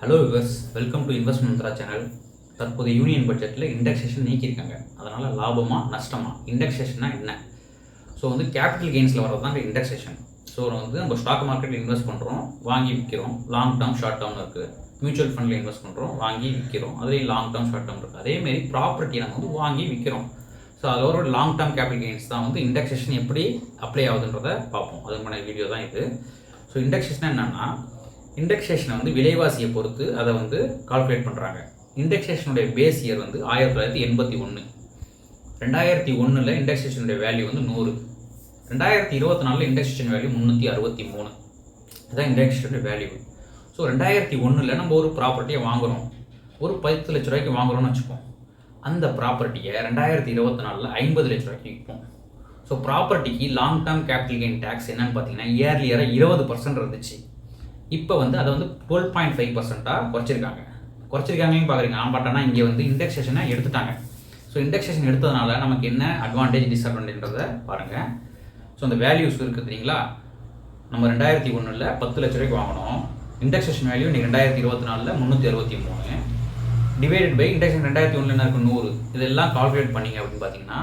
Hello viewers welcome to investment Mantra channel தற்போது union பட்ஜெட்டில் indexation நீக்கியிருக்காங்க. அதனால் லாபமா நஷ்டமா? இண்டெக்ஸேஷன்னா என்ன? ஸோ வந்து கேபிட்டல் கெயின்ஸில் வர்றது தான் இண்டெக்ஸேஷன் ஸோ வந்து நம்ம ஸ்டாக் மார்க்கெட்டில் இன்வெஸ்ட் பண்ணுறோம் வாங்கி விற்கிறோம் லாங் டேர்ம் ஷார்ட் டேர்ம் இருக்குது மியூச்சுவல் ஃபண்டில் இன்வெஸ்ட் பண்ணுறோம் வாங்கி விற்கிறோம் அதுலேயும் லாங் டேர்ம் ஷார்ட் டேர்ம் இருக்குது அதேமாரி ப்ராப்பர்ட்டி நம்ம வந்து வாங்கி விற்கிறோம் ஸோ அதோட லாங் டேர்ம் கேபிட்டல் கெயின்ஸ் தான். வந்து இண்டெக்ஸேஷன் எப்படி அப்ளை ஆகுதுன்றதை பார்ப்போம். அதுக்கான வீடியோ தான் இது. ஸோ இண்டெக்ஸேஷன் என்னென்னா இண்டெக்ஸேஷனை வந்து விலைவாசியை பொறுத்து அதை வந்து கால்குலேட் பண்ணுறாங்க இண்டெக்ஸேஷனுடைய பேஸ் இயர் வந்து ஆயிரத்தி தொள்ளாயிரத்தி எண்பத்தி ஒன்று ரெண்டாயிரத்தி ஒன்றில் இண்டெக்ஸேஷனுடைய வேல்யூ வந்து நூறு. ரெண்டாயிரத்தி இருபத்தி நாலில் இண்டெக்ஸேஷன் வேல்யூ முந்நூற்றி அறுபத்தி மூணு. இதுதான் இண்டெக்ஸேஷனுடைய வேல்யூ ஸோ ரெண்டாயிரத்தி ஒன்றில் நம்ம ஒரு ப்ராப்பர்ட்டியை வாங்குகிறோம் ஒரு பத்து லட்ச ரூபாய்க்கு வாங்குறோம்னு வச்சுப்போம் அந்த ப்ராப்பர்ட்டியை ரெண்டாயிரத்தி இருபத்தி நாலில் ஐம்பது லட்ச ரூபாய்க்கு விற்போம். So ப்ராப்பர்ட்டிக்கு long term capital gain tax என்னன்னு பார்த்தீங்கன்னா இயர்லி இயராக இருபது பர்சன்ட் இருந்துச்சு. இப்போ வந்து அதை வந்து டுவெல் பாயிண்ட் ஃபைவ் பர்சென்ட்டாக குறைச்சிருக்காங்க. குறைச்சிருக்காங்கன்னு பார்க்குறீங்க பட் ஆனால் இங்கே வந்து இண்டெக்ஸேஷனை எடுத்துட்டாங்க. ஸோ இண்டெக்ஸேஷன் எடுத்ததுனால நமக்கு என்ன அட்வான்டேஜ் டிஸ்அட்வான்டேஜ்ன்றதை பாருங்கள் ஸோ அந்த வேல்யூஸ் இருக்குது இல்லைங்களா நம்ம ரெண்டாயிரத்தி ஒன்றில் பத்து லட்ச ரூபாய்க்கு வாங்கினோம். இண்டெக்ஸேஷன் வேல்யூ இன்றைக்கி ரெண்டாயிரத்தி இருபத்தி நாலில் முந்நூற்றி அறுபத்தி மூணு. டிவைடட் பை இண்டெக்ஷன் ரெண்டாயிரத்தி ஒன்றில் என்ன இருக்குது நூறு. இதெல்லாம் கால்குலேட் பண்ணீங்க அப்படின்னு பார்த்தீங்கன்னா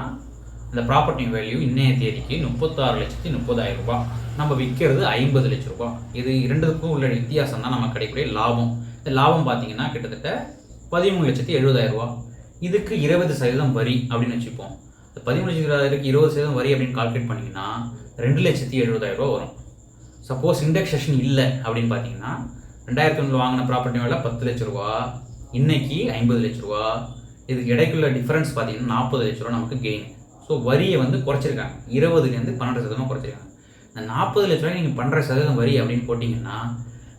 இந்த ப்ராப்பர்ட்டி வேல்யூ இன்னைய தேதிக்கு முப்பத்தாறு லட்சத்தி முப்பதாயிரம் ரூபாய். நம்ம விற்கிறது ஐம்பது லட்ச ரூபாய். இது இரண்டுக்கும் உள்ள வித்தியாசம் தான் நமக்கு கிடைக்கக்கூடிய லாபம். இந்த லாபம் பார்த்தீங்கன்னா கிட்டத்தட்ட பதிமூணு லட்சத்தி எழுபதாயிரம் ரூபா இதுக்கு இருபது சதவீதம் வரி அப்படின்னு வச்சுப்போம். இந்த பதிமூணு லட்சத்தி இருபதாயிரத்துக்கு இருபது சதவீதம் வரி அப்படின்னு கால்குலேட் பண்ணிங்கன்னா ரெண்டு லட்சத்தி எழுபதாயிரம் ரூபா வரும். சப்போஸ் இண்டெக்ஸேஷன் இல்லை அப்படின்னு பார்த்தீங்கன்னா ரெண்டாயிரத்தி ஒன்றில் வாங்கின ப்ராப்பர்ட்டி வேலை பத்து லட்ச ரூபா இன்னைக்கு ஐம்பது லட்ச ரூபா இதுக்கு இடைக்குள்ள டிஃப்ரென்ஸ் பார்த்தீங்கன்னா நாற்பது லட்ச ரூபா நமக்கு கெயின் ஸோ வரியை வந்து குறைச்சிருக்காங்க. இருபதுலேருந்து பன்னெண்டு சதவீதம் குறைச்சிருக்காங்க. இந்த நாற்பது லட்ச ரூபாய் நீங்கள் பன்னெண்டு சதவீதம் வரி அப்படின்னு போட்டிங்கன்னா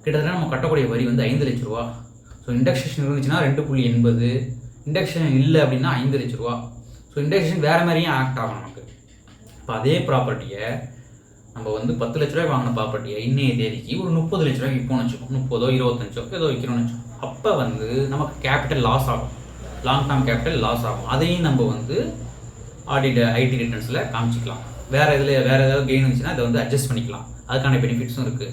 கிட்டத்தட்ட நம்ம கட்டக்கூடிய வரி வந்து ஐந்து லட்ச ரூபா. ஸோ இண்டக்ஷன் இருந்துச்சுன்னா ரெண்டு புள்ளி எண்பது. இண்டக்ஷன் இல்லை அப்படின்னா ஐந்து லட்ச ரூபா. ஸோ இண்டக்ஷன் வேறு மாதிரியும் ஆக்ட் ஆகும் நமக்கு. இப்போ அதே ப்ராப்பர்ட்டியை நம்ம வந்து பத்து லட்ச ரூபாய் வாங்கின ப்ராப்பர்ட்டியை இன்னைய தேதிக்கு ஒரு முப்பது லட்ச ரூபாய்க்கு விற்போம்னு வச்சுக்கோம் முப்பதோ இருபத்தஞ்சோ ஏதோ விற்கிறோம்னு வச்சுக்கோம் அப்போ வந்து நமக்கு கேபிட்டல் லாஸ் ஆகும். லாங் டேர்ம் கேபிட்டல் லாஸ் ஆகும். அதையும் நம்ம வந்து ஆடிட் ஐடி ரிட்டர்ன்ஸில் காமிச்சிக்கலாம். வேறு இதில் வேறு ஏதாவது கெயின் இருந்துச்சுன்னா அதை வந்து அட்ஜஸ்ட் பண்ணிக்கலாம். அதுக்கான பெனிஃபிட்ஸும் இருக்குது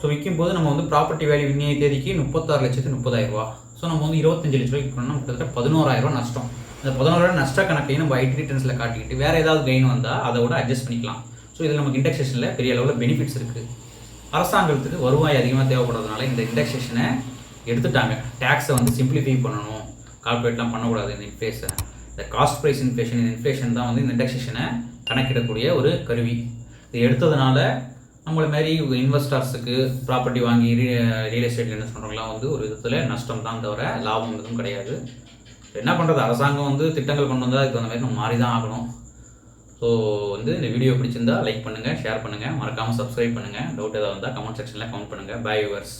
ஸோ விற்கும் போது நம்ம வந்து ப்ராப்பர்ட்டி வேல்யூ இன்னைய தேதிக்கு முப்பத்தாறு லட்சத்து முப்பதாயிரரூவா ஸோ நம்ம வந்து இருபத்தஞ்சு லட்ச ரூபாய்க்கு பண்ணால் கிட்டத்தட்ட பதினோராயிரம் ரூபா நஷ்டம். அந்த பதினோராயிரம் நஷ்ட கணக்கையும் நம்ம ஐடி ரிட்டர்ன்ஸில் காட்டிக்கிட்டு வேறு ஏதாவது கெயின் வந்தால் அதை விட அட்ஜஸ்ட் பண்ணிக்கலாம். ஸோ இதில் நமக்கு இண்டெக்ஸேஷனில் பெரிய அளவில் பெனிஃபிட்ஸ் இருக்குது அரசாங்கத்துக்கு வருவாய் அதிகமாக தேவைப்படுறதுனால இந்த இண்டெக்ஸேஷனை எடுத்துட்டாங்க. டேக்ஸை வந்து சிம்பிளிஃபை பண்ணணும். கால்குலேட்லாம் பண்ணக்கூடாது இந்த இன்ஃபேஸை இந்த காஸ்ட் ப்ரைஸ் இன்ஃப்ளேஷன் இன்ஃப்ளேஷன் தான் வந்து இந்த இண்டெக்ஸேஷனை கணக்கிடக்கூடிய ஒரு கருவி. இது எடுத்ததுனால நம்மளை மாரி இன்வெஸ்டர்ஸுக்கு ப்ராப்பர்ட்டி வாங்கி ரியல் எஸ்டேட் என்ன பண்ணுறவங்களாம் வந்து ஒரு விதத்தில் நஷ்டம் தான் தவிர லாபம் எதுவும் கிடையாது. என்ன பண்ணுறது அரசாங்கம் வந்து திட்டங்கள் கொண்டு வந்தால் அதுக்கு அந்த மாதிரி நம்ம மாறி தான் ஆகணும். ஸோ வந்து இந்த வீடியோ பிடிச்சிருந்தா லைக் பண்ணுங்கள் ஷேர் பண்ணுங்கள் மறக்காமல் சப்ஸ்கிரைப் பண்ணுங்கள் டவுட் ஏதாவது வந்தால் கமெண்ட் செக்ஷனில் கமெண்ட் பண்ணுங்கள் பை யூவர்ஸ்